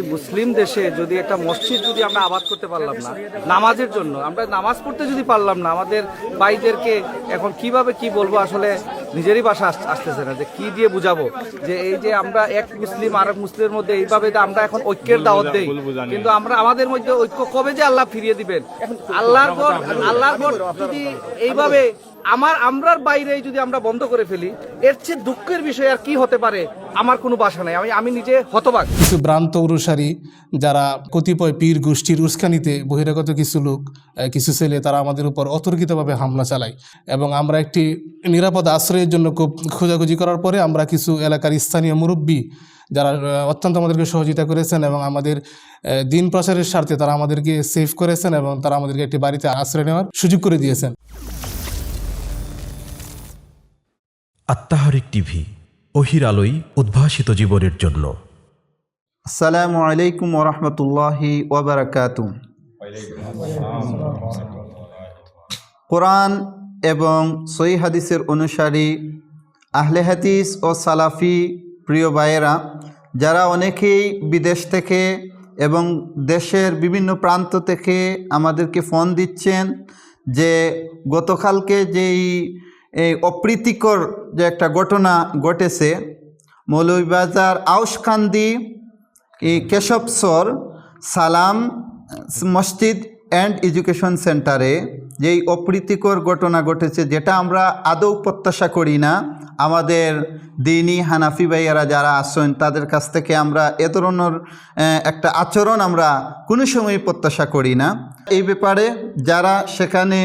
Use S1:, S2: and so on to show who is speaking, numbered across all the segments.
S1: এই মুসলিম দেশে যদি একটা মসজিদ যদি আমরা আবাদ করতে পারলাম না নামাজের জন্য আমরা নামাজ পড়তে যদি পারলাম না আমাদের ভাইদেরকে এখন কীভাবে কি বলব আসলে নিজেরই বাসা আসতেছে না যে কি দিয়ে বুঝাবো? যে এই যে আমরা এক মুসলিম আর এক মুসলিমের মধ্যে এইভাবে আমরা এখন ঐক্যের দাওয়াত দেই কিন্তু আমরা আমাদের মধ্যে ঐক্য কবে যে আল্লাহ ফিরিয়ে দিবেন? আল্লাহর আল্লাহর যদি এইভাবে আমার আমরার বাইরে যদি আমরা বন্ধ করে ফেলি, এর চেয়ে দুঃখের বিষয় আর কি হতে পারে আমার কোনো বাসা নাই। আমি আমি নিজে হতবাক।
S2: কিছু ভ্রান্ত অনুসারী যারা কতিপয় পীর গোষ্ঠীর উস্কানিতে বহিরাগত কিছু লোক কিছু ছেলে, তারা আমাদের উপর অতর্কিতভাবে হামলা চালায় এবং আমরা একটি নিরাপদ আশ্রয়ের জন্য খুব খোঁজাখুঁজি করার পরে আমরা কিছু এলাকার স্থানীয় মুরব্বী যারা অত্যন্ত আমাদেরকে সহযোগিতা করেছেন এবং আমাদের দিন প্রচারের স্বার্থে তারা আমাদেরকে সেভ করেছেন এবং তারা আমাদেরকে একটি বাড়িতে আশ্রয় নেওয়ার সুযোগ করে দিয়েছেন।
S3: আত্মাহারিক টিভি, অহির আলোই উদ্ভাসিত জীবনের জন্য।
S4: আসসালামু আলাইকুম ওরহমতুল্লাহি ওবরাকাতু কোরআন এবং সই হাদিসের অনুসারী আহলে হাদিস ও সালাফি প্রিয় ভাইয়েরা, যারা অনেকেই বিদেশ থেকে এবং দেশের বিভিন্ন প্রান্ত থেকে আমাদেরকে ফোন দিচ্ছেন যে গতকালকে যেই অপ্রীতিকর যে একটা ঘটনা ঘটেছে মৌলভীবাজার আউসকান্দি এই কেশবসর সালাম মসজিদ অ্যান্ড এডুকেশন সেন্টারে যেই অপ্রীতিকর ঘটনা ঘটেছে যেটা আমরা আদৌ প্রত্যাশা করি না আমাদের দিনী হানাফি ভাইয়ারা যারা আসেন তাদের কাছ থেকে আমরা এ ধরনের একটা আচরণ আমরা কোনো সময় প্রত্যাশা করি না। এই ব্যাপারে যারা সেখানে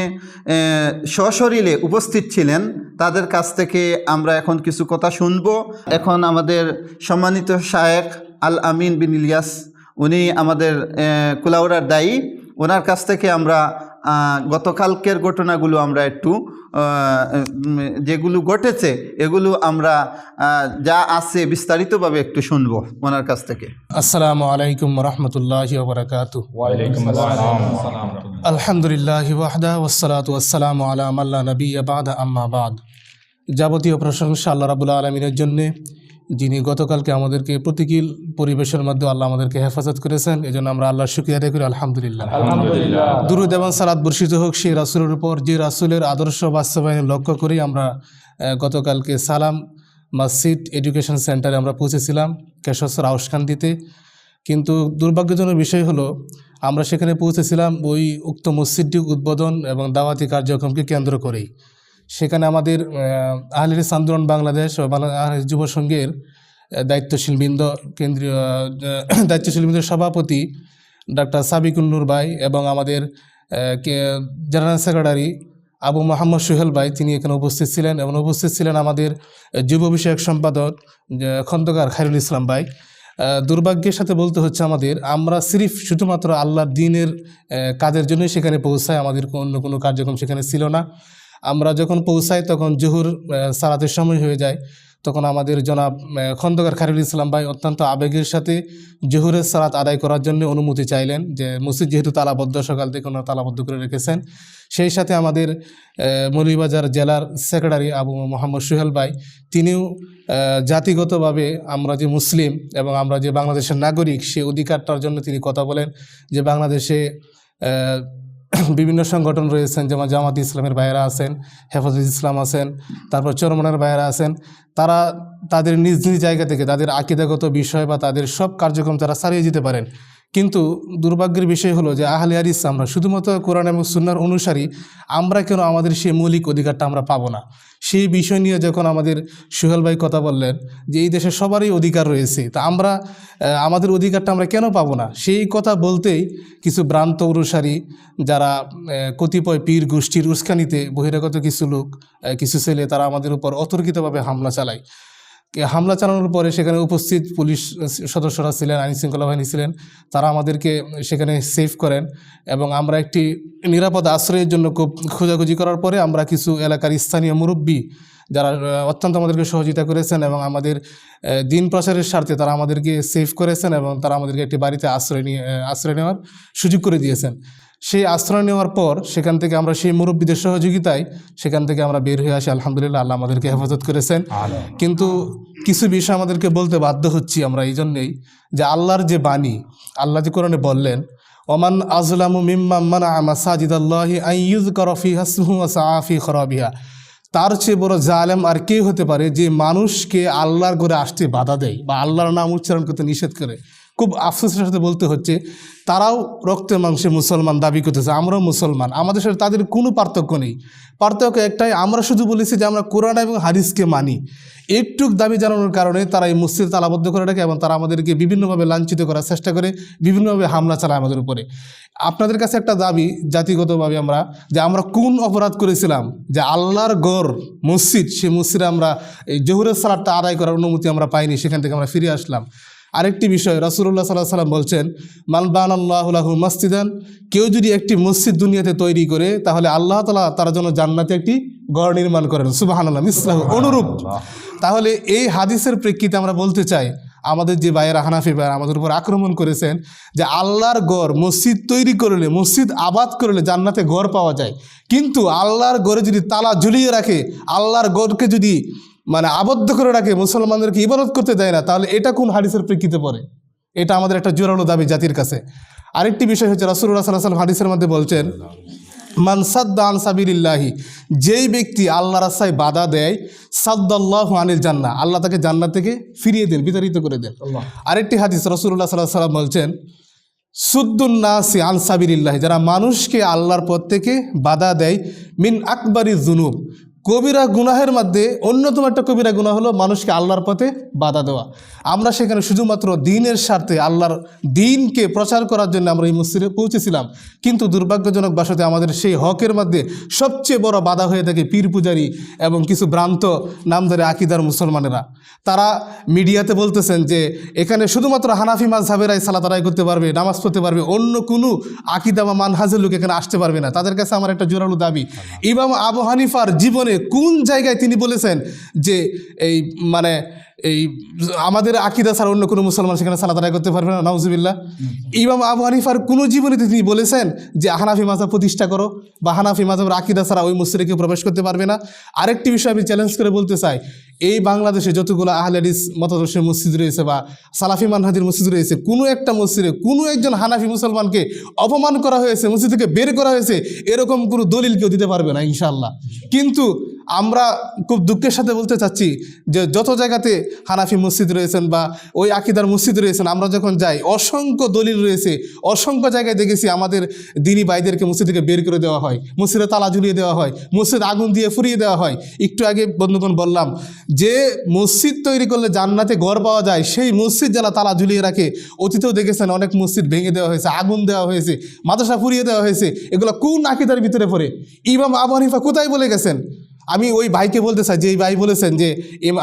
S4: সশরীরে উপস্থিত ছিলেন তাদের কাছ থেকে আমরা এখন কিছু কথা শুনব। এখন আমাদের সম্মানিত শায়েক আল আমিন বিন ইলিয়াস উনি আমাদের আহ, কুলাউড়ার দায়ী। ওনার কাছ থেকে আমরা গতকালকের ঘটনাগুলো আমরা একটু যেগুলো ঘটেছে এগুলো আমরা যা আছে বিস্তারিতভাবে একটু শুনব ওনার কাছ থেকে।
S2: আসসালামু আলাইকুম রহমতুল্লাহ আলহামদুলিল্লাহ ওয়াহদা ওসালাত ওয়াসালাম আলা মাল্লা নবী আবাদ আম্মা বাদ। যাবতীয় প্রশংসা আল্লাহ রাবুল্লা আলমিনের জন্যে যিনি গতকালকে আমাদেরকে প্রতিকূল পরিবেশের মধ্যে আল্লাহ আমাদেরকে হেফাজত করেছেন এই জন্য আমরা আল্লাহ শুক্রিয়া আদায় করি আলহামদুলিল্লাহ। দুরুদ এবং সালাদ বর্ষিত হোক সেই রাসুলের উপর যে রাসুলের আদর্শ বাস্তবায়নের লক্ষ্য করেই আমরা গতকালকে সালাম মসজিদ এডুকেশন সেন্টারে আমরা পৌঁছেছিলাম কেশর আউসকান্দিতে কিন্তু দুর্ভাগ্যজনক বিষয় হলো আমরা সেখানে পৌঁছেছিলাম ওই উক্ত মসজিদটি উদ্বোধন এবং দাওয়াতি কার্যক্রমকে কেন্দ্র করেই। সেখানে আমাদের আহ, আহলির আন্দোলন বাংলাদেশ ও যুব সংঘের আহ, দায়িত্বশীল বৃন্দ কেন্দ্রীয় আহ, দায়িত্বশীল বৃন্দের সভাপতি ডাক্তার সাবিকুল নূর ভাই এবং আমাদের জেনারেল সেক্রেটারি আবু মোহাম্মদ সোহেল ভাই তিনি এখানে উপস্থিত ছিলেন এবং উপস্থিত ছিলেন আমাদের যুব বিষয়ক সম্পাদক খন্দকার খায়রুল ইসলাম ভাই। দুর্ভাগ্যের সাথে বলতে হচ্ছে আমাদের আমরা সিরিফ শুধুমাত্র আল্লাহ দিনের কাজের জন্যই সেখানে পৌঁছায় আমাদের অন্য কোনো কার্যক্রম সেখানে ছিল না। আমরা যখন পৌঁছাই তখন জহুর সালাতের সময় হয়ে যায়। তখন আমাদের জনাব খন্দকার খায়রুল ইসলাম ভাই অত্যন্ত আবেগের সাথে জহুরের সালাত আদায় করার জন্য অনুমতি চাইলেন যে মসজিদ যেহেতু তালাবদ্ধ সকাল থেকে ওনারা তালাবদ্ধ করে রেখেছেন। সেই সাথে আমাদের আহ, মৌলভীবাজার জেলার সেক্রেটারি আবু মোহাম্মদ সোহেল ভাই তিনিও জাতিগতভাবে আমরা যে মুসলিম এবং আমরা যে বাংলাদেশের নাগরিক সেই অধিকারটার জন্য তিনি কথা বলেন যে বাংলাদেশে বিভিন্ন সংগঠন রয়েছেন, যেমন জামাত ইসলামের বাইরা আছেন, হেফাজত ইসলাম আছেন, তারপর চরমনার বাইরা আছেন। তারা তাদের নিজ নিজ জায়গা থেকে, তাদের আকিদাগত বিষয় বা তাদের সব কার্যক্রম তারা সারিয়ে যেতে পারেন। কিন্তু দুর্ভাগ্যের বিষয় হলো যে আহলে হাদিস আমরা শুধুমাত্র কোরআন এবং সুন্নার অনুসারী, আমরা কেন আমাদের সেই মৌলিক অধিকারটা আমরা পাবো না? সেই বিষয় নিয়ে যখন আমাদের সোহেল ভাই কথা বললেন যে এই দেশে সবারই অধিকার রয়েছে, তা আমরা আমাদের অধিকারটা আমরা কেন পাবো না? সেই কথা বলতেই কিছু ভ্রান্ত অনুসারী যারা কতিপয় পীর গোষ্ঠীর উস্কানিতে বহিরাগত কিছু লোক কিছু ছেলে তারা আমাদের উপর অতর্কিতভাবে হামলা চালায়। হামলা চালানোর পরে সেখানে উপস্থিত পুলিশ সদস্যরা ছিলেন, আইন শৃঙ্খলা বাহিনী ছিলেন, তারা আমাদেরকে সেখানে সেভ করেন এবং আমরা একটি নিরাপদ আশ্রয়ের জন্য খুব খোঁজাখুঁজি করার পরে আমরা কিছু এলাকার স্থানীয় মুরব্বী যারা অত্যন্ত আমাদেরকে সহযোগিতা করেছেন এবং আমাদের দিন প্রচারের স্বার্থে তারা আমাদেরকে সেভ করেছেন এবং তারা আমাদেরকে একটি বাড়িতে আশ্রয় নিয়ে আশ্রয় নেওয়ার সুযোগ করে দিয়েছেন। সেই আশ্রয় নেওয়ার পর সেখান থেকে আমরা সেই মুরব্বীদের সহযোগিতায় সেখান থেকে আমরা বের হয়ে আসি আলহামদুলিল্লাহ আল্লাহ আমাদেরকে হেফাজত করেছেন। কিন্তু কিছু বিষয় আমাদেরকে বলতে বাধ্য হচ্ছি আমরা এই জন্যেই যে আল্লাহর যে বাণী আল্লাহ যে কোরআনে বললেন ওমান আজলামু মিম্মা মানা মাসাজিদ আল্লাহি আইয়ুজ করফি হাসমু সাফি খরাবিহা। তার চেয়ে বড় জালেম আর কে হতে পারে যে মানুষকে আল্লাহর করে আসতে বাধা দেয় বা আল্লাহর নাম উচ্চারণ করতে নিষেধ করে। খুব আফসোসের সাথে বলতে হচ্ছে, তারাও রক্তের মাংসে মুসলমান দাবি করতেছে, আমরাও মুসলমান। আমাদের সাথে তাদের কোনো পার্থক্য নেই। পার্থক্য একটাই, আমরা শুধু বলেছি যে আমরা কোরআন এবং হাদিসকে মানি। একটুক দাবি জানানোর কারণে তারা এই মসজিদ তালাবদ্ধ করে রাখে এবং তারা আমাদেরকে বিভিন্নভাবে লাঞ্ছিত করার চেষ্টা করে, বিভিন্নভাবে হামলা চালায় আমাদের উপরে। আপনাদের কাছে একটা দাবি, জাতিগতভাবে আমরা, যে আমরা কোন অপরাধ করেছিলাম? যে আল্লাহর গড়, মসজিদ সে মসজিদে আমরা এই জহুরের সালাদটা আদায় করার অনুমতি আমরা পাইনি, সেখান থেকে আমরা ফিরে আসলাম। আরেকটি বিষয় রাসুল্লাহ সাল্লাহ সাল্লাম বলছেন মালবান আল্লাহ মসজিদান কেউ যদি একটি মসজিদ দুনিয়াতে তৈরি করে তাহলে আল্লাহ তালা তার জন্য জান্নাতে একটি গড় নির্মাণ করেন। সুবাহান আল্লাহ ইসলাম অনুরূপ। তাহলে এই হাদিসের প্রেক্ষিতে আমরা বলতে চাই আমাদের যে ভাইয়েরা হানাফি ভাইয়েরা আমাদের উপর আক্রমণ করেছেন যে আল্লাহর গড় মসজিদ তৈরি করলে মসজিদ আবাদ করলে জান্নাতে গড় পাওয়া যায়। কিন্তু আল্লাহর গড়ে যদি তালা ঝুলিয়ে রাখে আল্লাহর গড়কে যদি মানে আবদ্ধ করে রাখে মুসলমানদেরকে ইবাদত করতে দেয় না তাহলে এটা কোন হাদিসের প্রেক্ষিতে পড়ে? এটা আমাদের একটা জোরালো দাবি জাতির কাছে। আরেকটি বিষয় হচ্ছে রাসুল্লাহ সাল্লাহ হাদিসের মধ্যে বলছেন মানসাদ্দা আন সাবিরিল্লাহি যেই ব্যক্তি আল্লাহ রাস্তায় বাধা দেয় সাদ্দাল্লাহ আনিল জান্না আল্লাহ তাকে জান্নাত থেকে ফিরিয়ে দেন বিতাড়িত করে দেন। আরেকটি হাদিস রসুল্লাহ সাল্লাহ সাল্লাম বলছেন সুদ্দুন্নাসি আনসাবিরিল্লাহ যারা মানুষকে আল্লাহর পথ থেকে বাধা দেয় মিন আকবরি জুনুব কবিরা গুনাহের মধ্যে অন্যতম একটা কবিরা গুনাহ হলো মানুষকে আল্লাহর পথে বাধা দেওয়া। আমরা সেখানে শুধুমাত্র দিনের স্বার্থে আল্লাহর দিনকে প্রচার করার জন্য আমরা এই মসজিদে পৌঁছেছিলাম। কিন্তু দুর্ভাগ্যজনক বাসাতে আমাদের সেই হকের মধ্যে সবচেয়ে বড় বাধা হয়ে থাকে পীর পূজারি এবং কিছু ভ্রান্ত নামধারী আকিদার মুসলমানেরা। তারা মিডিয়াতে বলতেছেন যে এখানে শুধুমাত্র হানাফি মাঝহাবেরাই সালাত আদায় করতে পারবে নামাজ পড়তে পারবে অন্য কোনো আকিদা বা মানহাজের লোক এখানে আসতে পারবে না। তাদের কাছে আমার একটা জোরালো দাবি। ইমাম আবু হানিফার জীবনে কোন জায়গায় তিনি বলেছেন যে এই মানে এই আমাদের আকিদা ছাড়া অন্য কোনো মুসলমান সেখানে সালাত আদায় করতে পারবে না, নাউজুবিল্লাহ। ইমাম আবু হানিফার কোনো জীবনে তিনি বলেছেন যে হানাফি মাজাব প্রতিষ্ঠা করো বা হানাফি মাজাবের আকিদা ছাড়া ওই মসজিদে প্রবেশ করতে পারবে না। আরেকটি বিষয় আমি চ্যালেঞ্জ করে বলতে চাই, এই বাংলাদেশে যতগুলো আহলাদিস মতাদর্শের মসজিদ রয়েছে বা সালাফি মানহাদির মসজিদ রয়েছে, কোনো একটা মসজিদে কোনো একজন হানাফি মুসলমানকে অপমান করা হয়েছে, মসজিদ থেকে বের করা হয়েছে, এরকম কোনো দলিল কেউ দিতে পারবে না ইনশাল্লাহ কিন্তু আমরা খুব দুঃখের সাথে বলতে চাচ্ছি যে যত জায়গাতে হানাফি মসজিদ রয়েছেন বা ওই আকিদার মসজিদ রয়েছেন, আমরা যখন যাই, অসংখ্য দলিল রয়েছে, অসংখ্য জায়গায় দেখেছি আমাদের দিনী ভাইদেরকে মসজিদ থেকে বের করে দেওয়া হয়, মসজিদে তালা ঝুলিয়ে দেওয়া হয়, মসজিদ আগুন দিয়ে ফুরিয়ে দেওয়া হয়। একটু আগে বন্ধুগণ বললাম যে মসজিদ তৈরি করলে জান্নাতে ঘর পাওয়া যায়, সেই মসজিদ যারা তালা ঝুলিয়ে রাখে, অতীতেও দেখেছেন অনেক মসজিদ ভেঙে দেওয়া হয়েছে, আগুন দেওয়া হয়েছে, মাদ্রাসা ফুরিয়ে দেওয়া হয়েছে, এগুলো কোন আকিদার ভিতরে পড়ে? ইমাম আবু হানিফা কোথায় বলে গেছেন? আমি ওই ভাইকে বলতে চাই, যে এই ভাই বলেছেন যে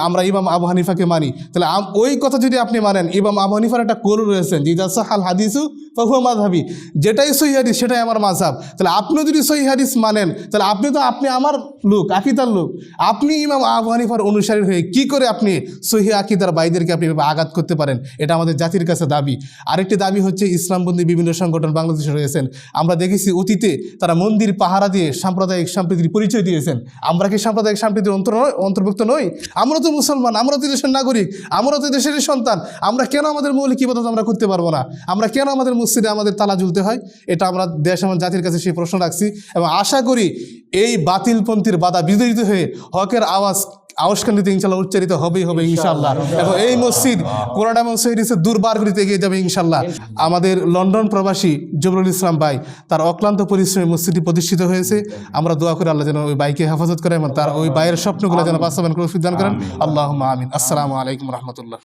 S2: আমরা ইমাম আবু হানিফাকে মানি। তাহলে ওই কথা যদি আপনি মানেন, ইমাম আবু হানিফার একটা কোল রয়েছেন যে জাসাহাল হাদিসু ফাহুয়া মাঝহাবি যেটাই সহি হাদিস, সেটাই আমার মাঝহাব তাহলে আপনিও যদি সহি হাদিস মানেন, তাহলে আপনি তো, আপনি আমার লোক, আকিদার লোক। আপনি ইমাম আবু হানিফার অনুসারী হয়ে কি করে আপনি সহি আকিদার ভাইদেরকে আপনি আঘাত করতে পারেন? এটা আমাদের জাতির কাছে দাবি। আরেকটি দাবি হচ্ছে ইসলামবন্দি বিভিন্ন সংগঠন বাংলাদেশে রয়েছেন। আমরা দেখেছি অতীতে তারা মন্দির পাহারা দিয়ে সাম্প্রদায়িক সম্প্রীতির পরিচয় দিয়েছেন। আমরা কি সাম্প্রদায়িক সম্প্রীতির অন্তর অন্তর্ভুক্ত নই। আমরা তো মুসলমান, আমরা তো দেশের নাগরিক, আমরা তো দেশেরই সন্তান। আমরা কেন আমাদের মৌলিক ইবাদত আমরা করতে পারব না? আমরা কেন আমাদের মসজিদে আমাদের তালা ঝুলতে হয়? এটা আমরা দেশ এবং জাতির কাছে সেই প্রশ্ন রাখছি এবং আশা করি এই বাতিলপন্থীর বাধা বিজড়িত হয়ে হকের আওয়াজ আওয়াজকান্ডিতে ইনশাল্লাহ উচ্চারিত হবেই হবে ইনশাল্লাহ এবং এই মসজিদ কোরআন এবং সহিদিসের দুর্বারগুলিতে এগিয়ে যাবে ইনশাল্লাহ। আমাদের লন্ডন প্রবাসী জবরুল ইসলাম ভাই তার অক্লান্ত পরিশ্রমে মসজিদটি প্রতিষ্ঠিত হয়েছে। আমরা দোয়া করে আল্লাহ যেন ওই বাইকে হেফাজত করে এবং তার ওই বাইয়ের স্বপ্নগুলো যেন বাস্তবায়ন করে দান করেন। আল্লাহ আমিন। আসসালামু আলাইকুম রহমতুল্লাহ।